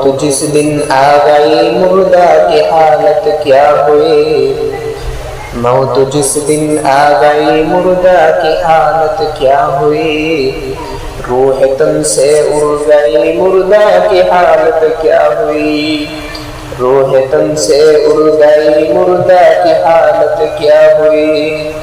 मौत जिस दिन आ गई मुर्दा की हालत क्या हुई? मौत जिस दिन आ गई मुर्दा की हालत क्या हुई? रूह तन से उड़ गई मुर्दा की हालत क्या हुई? रूह तन से उड़ गई मुर्दा की हालत क्या हुई?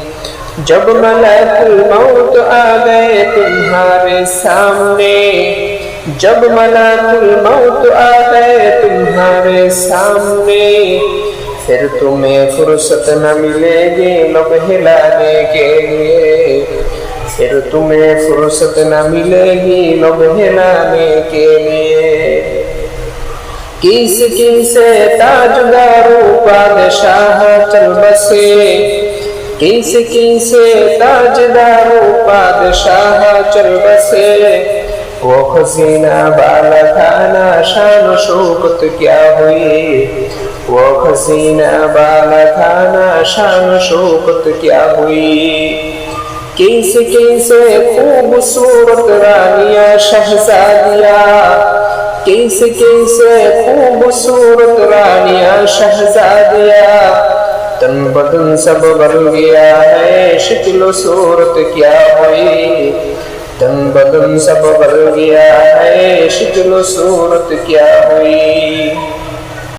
जब मलकुल मौत आ गए तुम्हारे सामने जब मलकुल मौत आ गए तुम्हारे सामने, फिर तुम्हें फुर्सत न मिलेगी लब हिलाने के लिए। फिर तुम्हें फुर्सत न मिलेगी लब हिलाने के लिए। किस किसे ताजदारू बादशाह चल बसे? किस किसे ताजदारू बादशाह चल बसे? वो खसीना बाला खाना शान शोकत क्या हुई वो खसीना बाला खाना शान शोकत क्या हुई किस किसे खूबसूरत रानिया शहजादिया किस किसे खूबसूरत रानिया शहजादिया तन बदन सब बदल गया है शिकलो सूरत क्या हुई तन बदन सब बदल गया है शिकल सूरत क्या हुई?